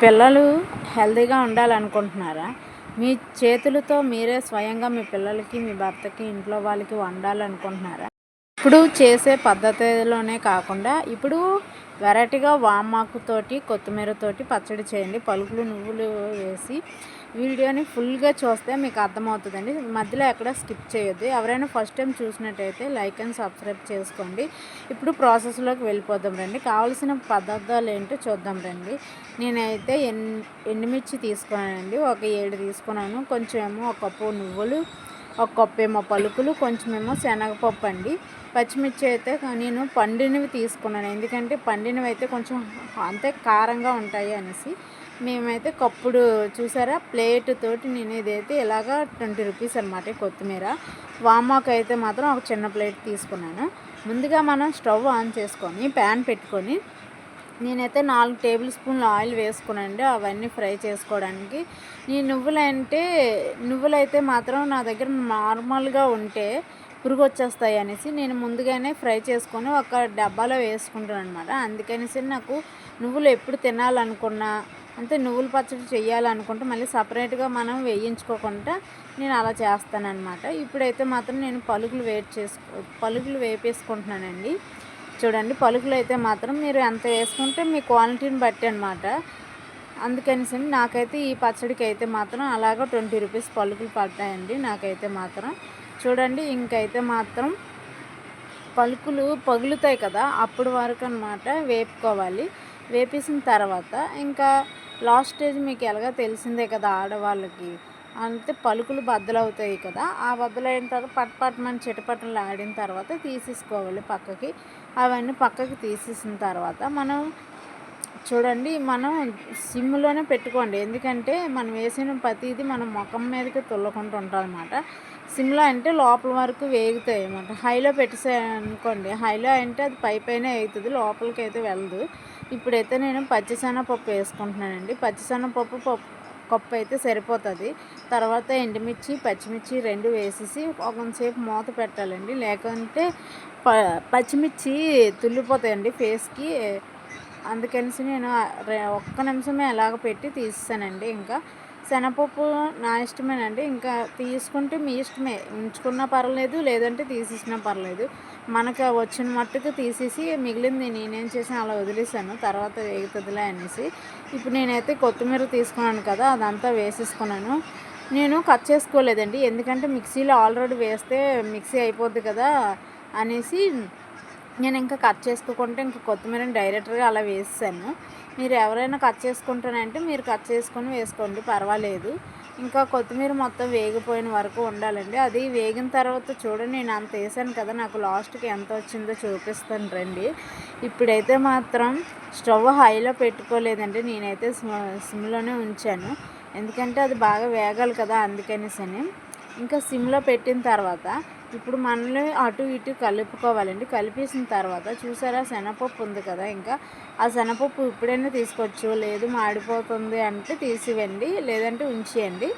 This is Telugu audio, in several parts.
పిల్లలు హెల్తీగా ఉండాలనుకుంటున్నారా? మీ చేతులతో మీరే స్వయంగా మీ పిల్లలకి మీ భర్తకి ఇంట్లో వాళ్ళకి వండాలనుకుంటున్నారా? ఇప్పుడు చేసే పద్ధతిలోనే కాకుండా ఇప్పుడు వెరైటీగా వామాకుతోటి కొత్తిమీరతోటి పచ్చడి చేయండి. పలుకులు నువ్వులు వేసి వీడియోని ఫుల్గా చూస్తే మీకు అర్థమవుతుందండి. మధ్యలో ఎక్కడ స్కిప్ చేయొద్దు. ఎవరైనా ఫస్ట్ టైం చూసినట్టయితే లైక్ అండ్ సబ్స్క్రైబ్ చేసుకోండి. ఇప్పుడు ప్రాసెస్లోకి వెళ్ళిపోదాం రండి. కావాల్సిన పదార్థాలు ఏంటో చూద్దాం రండి. నేనైతే ఎన్ ఎండుమిర్చి తీసుకున్నానండి. ఒక ఏడు తీసుకున్నాను. కొంచెం ఏమో ఒక కప్పు నువ్వులు ఒక కప్పేమో పలుకులు కొంచెమేమో శనగపప్పు అండి. పచ్చిమిర్చి అయితే నేను పండినవి తీసుకున్నాను. ఎందుకంటే పండినవి అయితే కొంచెం అంతే కారంగా ఉంటాయి అనేసి. మేమైతే కప్పుడు చూసారా? ప్లేట్ తోటి నేను ఇదైతే ఇలాగా ట్వంటీ రూపీస్ అనమాట కొత్తిమీర. వామాకు అయితే మాత్రం ఒక చిన్న ప్లేట్ తీసుకున్నాను. ముందుగా మనం స్టవ్ ఆన్ చేసుకొని ప్యాన్ పెట్టుకొని నేనైతే నాలుగు టేబుల్ స్పూన్లు ఆయిల్ వేసుకున్నానండి అవన్నీ ఫ్రై చేసుకోవడానికి. ఈ నువ్వులు అంటే నువ్వులు అయితే మాత్రం నా దగ్గర నార్మల్గా ఉంటే పురుగు వచ్చేస్తాయి అనేసి నేను ముందుగానే ఫ్రై చేసుకొని ఒక డబ్బాలో వేసుకుంటాను అనమాట అందుకనేసి నాకు నువ్వులు ఎప్పుడు తినాలనుకున్నా అంటే నువ్వుల పచ్చడి చేయాలనుకుంటే మళ్ళీ సపరేట్గా మనం వేయించుకోకుండా నేను అలా చేస్తానన్నమాట. ఇప్పుడైతే మాత్రం నేను పలుకులు వేట్ చేసుకో పలుకులు వేపేసుకుంటున్నానండి. చూడండి. పలుకులు అయితే మాత్రం మీరు ఎంత వేసుకుంటే మీ క్వాలిటీని బట్టి అనమాట అందుకనేసి నాకైతే ఈ పచ్చడికి అయితే మాత్రం అలాగ ట్వంటీ రూపీస్ పలుకులు పడ్డాయండి నాకైతే మాత్రం. చూడండి ఇంకైతే మాత్రం పలుకులు పగులుతాయి కదా అప్పుడు వరకు అనమాట వేపుకోవాలి. వేపేసిన తర్వాత ఇంకా లాస్ట్ స్టేజ్ మీకు ఎలాగో తెలిసిందే కదా ఆడవాళ్ళకి. అంటే పలుకులు బద్దలవుతాయి కదా ఆ బద్దలైన తర్వాత పట్ పట్టమని చిటపట్టలు ఆడిన తర్వాత తీసేసుకోవాలి పక్కకి. అవన్నీ పక్కకి తీసేసిన తర్వాత మనం చూడండి మనం సిమ్లోనే పెట్టుకోండి. ఎందుకంటే మనం వేసిన ప్రతిదీ మనం ముఖం మీదకి తుల్లకుండా ఉంటాం అనమాట సిమ్లో అంటే లోపల వరకు వేగుతాయి అనమాట హైలో పెట్టేసా అనుకోండి హైలో అంటే అది పై పైన వేగుతుంది లోపలికి అయితే వెళ్ళదు. ఇప్పుడైతే నేను పచ్చిసెనపప్పు వేసుకుంటున్నానండి. పచ్చిసెనపప్పు పప్పు కప్పు అయితే సరిపోతుంది. తర్వాత ఎండుమిర్చి పచ్చిమిర్చి రెండు వేసేసి కొంతసేపు మూత పెట్టాలండి. లేకుంటే ప పచ్చిమిర్చి తుల్లిపోతాయండి ఫేస్కి. అందుకనేసి నేను ఒక్క నిమిషమే ఎలాగ పెట్టి తీసేసానండి. ఇంకా శనగపప్పు నా ఇష్టమేనండి. ఇంకా తీసుకుంటే మీ ఇష్టమే. ఉంచుకున్నా పర్లేదు లేదంటే తీసేసినా పర్లేదు. మనకు వచ్చిన మట్టుకు తీసేసి మిగిలింది నేనేం చేసాను అలా వదిలేసాను తర్వాత వేగుతుందిలే అనేసి. ఇప్పుడు నేనైతే కొత్తిమీర తీసుకున్నాను కదా అదంతా వేసేసుకున్నాను. నేను కట్ చేసుకోలేదండి. ఎందుకంటే మిక్సీలో ఆల్రెడీ వేస్తే మిక్సీ అయిపోద్ది కదా. అనేసి నేను ఇంకా కట్ చేసుకోకుంటే ఇంకా కొత్తిమీరని డైరెక్ట్గా అలా వేసాను మీరు ఎవరైనా కట్ చేసుకుంటానంటే మీరు కట్ చేసుకొని వేసుకోండి పర్వాలేదు. ఇంకా కొత్తిమీర మొత్తం వేగిపోయిన వరకు ఉండాలండి. అది వేగిన తర్వాత చూడండి నేను అంత వేసాను కదా నాకు లాస్ట్కి ఎంత వచ్చిందో చూపిస్తాను రండి. ఇప్పుడైతే మాత్రం స్టవ్ హైలో పెట్టుకోలేదండి నేనైతే సిమ్లోనే ఉంచాను. ఎందుకంటే అది బాగా వేగాలి కదా అందుకనేసి ఇంకా సిమ్లో పెట్టిన తర్వాత ఇప్పుడు మనల్ని అటు ఇటు కలుపుకోవాలండి. కలిపేసిన తర్వాత చూసారా శనగపప్పు ఉంది కదా ఇంకా. ఆ శనగపప్పు ఇప్పుడైనా తీసుకోవచ్చు లేదు మాడిపోతుంది అంటే తీసివ్వండి లేదంటే ఉంచేయండి.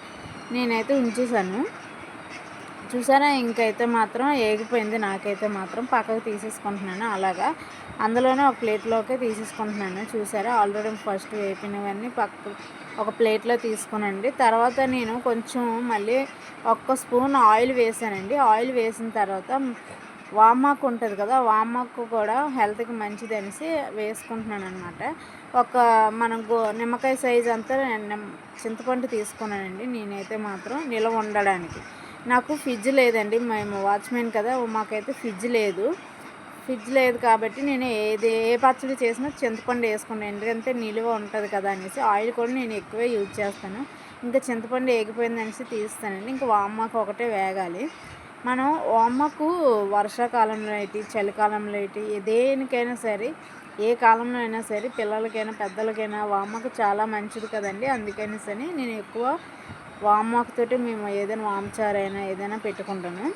నేనైతే ఉంచేసాను. చూసారా? ఇంకైతే మాత్రం ఏగిపోయింది. నాకైతే మాత్రం పక్కకు తీసేసుకుంటున్నాను. అలాగా. అందులోనే ఒక ప్లేట్లోకి తీసేసుకుంటున్నాను. చూసారా? ఆల్రెడీ ఫస్ట్ వేపినవన్నీ పక్క ఒక ప్లేట్లో తీసుకునండి. తర్వాత నేను కొంచెం మళ్ళీ ఒక్క స్పూన్ ఆయిల్ వేసానండి. ఆయిల్ వేసిన తర్వాత వామాకు ఉంటుంది కదా? వామాకు కూడా హెల్త్కి మంచిది అనేసి వేసుకుంటున్నాను అనమాట ఒక మనం గో నిమ్మకాయ సైజ్ అంతా చింతపండు తీసుకున్నానండి. నేనైతే మాత్రం నిల్వ ఉండడానికి. నాకు ఫ్రిడ్జ్ లేదండి. మేము వాచ్మెన్ కదా మాకైతే ఫ్రిడ్జ్ లేదు. ఫ్రిడ్జ్ లేదు కాబట్టి నేను ఏది ఏ పచ్చడి చేసినా చింతపండు వేసుకున్నాను ఎందుకంటే నిలువ ఉంటుంది కదా అనేసి ఆయిల్ కూడా నేను ఎక్కువే యూజ్ చేస్తాను. ఇంకా చింతపండు వేగిపోయింది అనేసి తీస్తానండి. ఇంకా వామ్మకు ఒకటే వేగాలి. మనం వామ్మకు వర్షాకాలంలో అయితే చలికాలంలో అయితే దేనికైనా సరే ఏ కాలంలో అయినా సరే పిల్లలకైనా పెద్దలకైనా వామ్మకు చాలా మంచిది కదండి. అందుకని సరే నేను ఎక్కువ వామాకుతోటి మేము ఏదైనా వామచారు అయినా ఏదైనా పెట్టుకుంటాను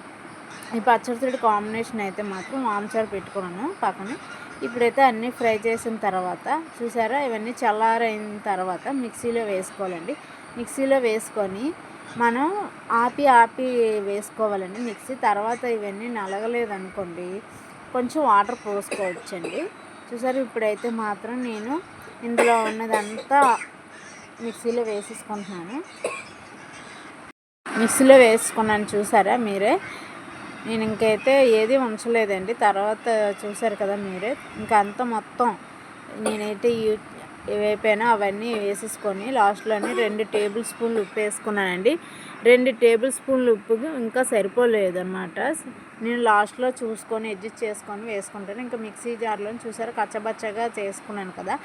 ఈ పచ్చడితోటి కాంబినేషన్ అయితే మాత్రం వామచారు పెట్టుకున్నాను పక్కన. ఇప్పుడైతే అన్నీ ఫ్రై చేసిన తర్వాత చూసారా? ఇవన్నీ చల్లారైన తర్వాత మిక్సీలో వేసుకోవాలండి. మిక్సీలో వేసుకొని మనం ఆపి ఆపి వేసుకోవాలండి మిక్సీ. తర్వాత ఇవన్నీ నలగలేదు అనుకోండి కొంచెం వాటర్ పోసుకోవచ్చండి. చూసారు? ఇప్పుడైతే మాత్రం నేను ఇందులో ఉన్నదంతా మిక్సీలో వేసేసుకుంటున్నాను. మిక్సీలో వేసుకున్నాను చూసారా మీరే? నేను ఇంకైతే ఏది ఉంచలేదండి. తర్వాత చూసారు కదా మీరే? ఇంకా అంత మొత్తం నేనైతే యూ ఏవైపోయినా అవన్నీ వేసేసుకొని లాస్ట్లోని రెండు టేబుల్ స్పూన్లు ఉప్పు వేసుకున్నానండి. రెండు టేబుల్ స్పూన్లు ఉప్పు ఇంకా సరిపోలేదు అనమాట నేను లాస్ట్లో చూసుకొని అడ్జస్ట్ చేసుకొని వేసుకుంటాను. ఇంకా మిక్సీ జార్లో చూసారా కచ్చబచ్చగా చేసుకున్నాను కదా.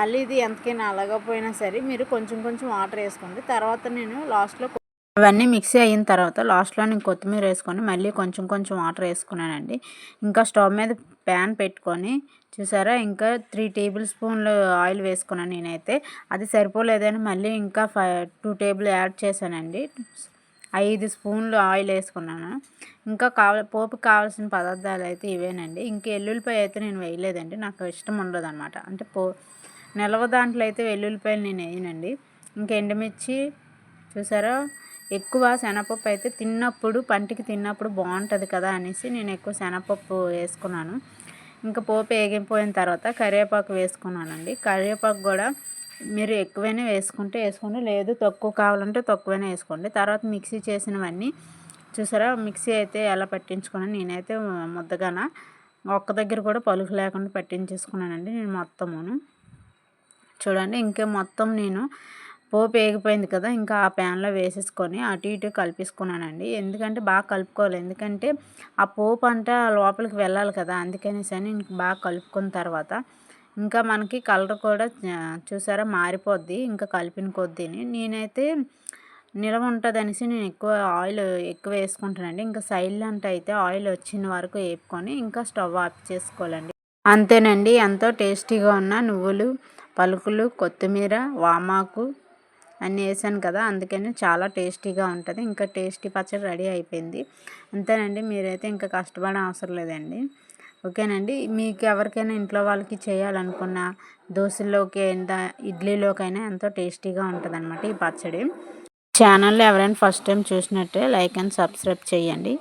మళ్ళీ ఇది ఎంతకైనా అలాగపోయినా సరే మీరు కొంచెం కొంచెం వాటర్ వేసుకోండి. తర్వాత నేను లాస్ట్లో అవన్నీ మిక్సీ అయిన తర్వాత లాస్ట్లో నేను కొత్తిమీర వేసుకొని మళ్ళీ కొంచెం కొంచెం వాటర్ వేసుకున్నానండి. ఇంకా స్టవ్ మీద ప్యాన్ పెట్టుకొని చూసారా ఇంకా త్రీ టేబుల్ స్పూన్లు ఆయిల్ వేసుకున్నాను నేనైతే. అది సరిపోలేదని మళ్ళీ ఇంకా ఫైవ్ టూ టేబుల్ యాడ్ చేశానండి. ఐదు స్పూన్లు ఆయిల్ వేసుకున్నాను. ఇంకా కావ పోపుకి కావాల్సిన పదార్థాలు అయితే ఇవేనండి. ఇంకా ఎల్లుల్లిపాయ అయితే నేను వేయలేదండి. నాకు ఇష్టం ఉండదు అనమాట అంటే పో నిలవ దాంట్లో అయితే వెల్లుల్లిపాయలు నేను వేయనండి. ఇంకా ఎండుమిర్చి చూసారా ఎక్కువ శనగపప్పు అయితే తిన్నప్పుడు పంటికి తిన్నప్పుడు బాగుంటుంది కదా అనేసి నేను ఎక్కువ శనగపప్పు వేసుకున్నాను. ఇంకా పోపు వేగిపోయిన తర్వాత కరివేపాకు వేసుకున్నానండి. కరివేపాకు కూడా మీరు ఎక్కువైనా వేసుకుంటే వేసుకోండి. లేదు తక్కువ కావాలంటే తక్కువైనా వేసుకోండి. తర్వాత మిక్సీ చేసినవన్నీ చూసారా? మిక్సీ అయితే ఎలా పట్టించుకున్నాను? నేనైతే ముద్దగాన ఒక్క దగ్గర కూడా పలుకు లేకుండా పట్టించేసుకున్నానండి నేను మొత్తమును. చూడండి ఇంకా మొత్తం నేను పోపు వేగిపోయింది కదా ఇంకా ఆ ప్యాన్లో వేసేసుకొని అటు ఇటు కలిపేసుకున్నానండి. ఎందుకంటే బాగా కలుపుకోవాలి. ఎందుకంటే ఆ పోపు అంట లోపలికి వెళ్ళాలి కదా అందుకనేసి అని బాగా కలుపుకున్న తర్వాత ఇంకా మనకి కలర్ కూడా చూసారా మారిపోద్ది ఇంకా కలిపిన కొద్దీని. నేనైతే నిలవ ఉంటుంది అనేసి నేను ఎక్కువ ఆయిల్ ఎక్కువ వేసుకుంటానండి. ఇంకా సైలెంట్ అయితే ఆయిల్ వచ్చిన వరకు వేపుకొని ఇంకా స్టవ్ ఆఫ్ చేసుకోవాలండి. అంతేనండి. ఎంతో టేస్టీగా ఉన్న నువ్వులు పలుకులు కొత్తిమీర వామాకు అన్నీ వేసాను కదా అందుకని చాలా టేస్టీగా ఉంటుంది. ఇంకా టేస్టీ పచ్చడి రెడీ అయిపోయింది. అంతేనండి మీరైతే ఇంకా కష్టపడే అవసరం లేదండి. ఓకేనండి మీకు ఎవరికైనా ఇంట్లో వాళ్ళకి చేయాలనుకున్న దోశల్లోకి ఎంత ఇడ్లీలోకైనా ఎంతో టేస్టీగా ఉంటుంది ఈ పచ్చడి. ఛానల్లో ఎవరైనా ఫస్ట్ టైం చూసినట్టే లైక్ అండ్ సబ్స్క్రైబ్ చేయండి.